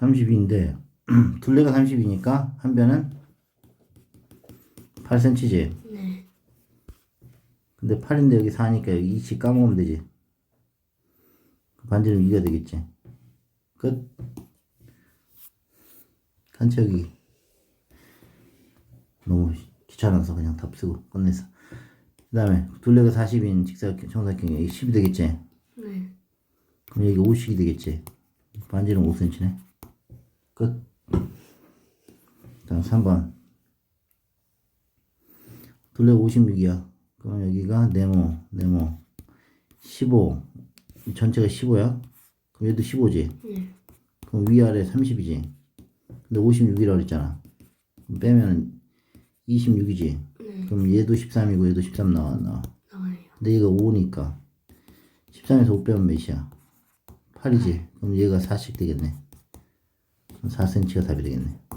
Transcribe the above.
32인데 둘레가 30이니까 한 변은 8cm지. 네. 근데 8인데 여기 4니까 여기 2치 까먹으면 되지. 반지름 2가 되겠지. 끝. 간척이 너무 귀찮아서 그냥 답 쓰고 끝냈어. 그 다음에 둘레가 40인 직사각형, 정사각형이 여기 10이 되겠지. 네. 그럼 여기 50이 되겠지. 반지름 5cm네. 끝. 다음 3번. 둘레가 56이야. 그럼 여기가 네모, 네모. 15. 이 전체가 15야. 그럼 얘도 15지. 네. 그럼 위아래 30이지. 근데 56이라고 그랬잖아. 그럼 빼면 26이지. 네. 그럼 얘도 13이고 얘도 13 나와, 나와. 나와요. 근데 얘가 5니까 13에서 5 빼면 몇이야? 8이지. 그럼 얘가 4씩 되겠네. 4cm가 답이 되겠네.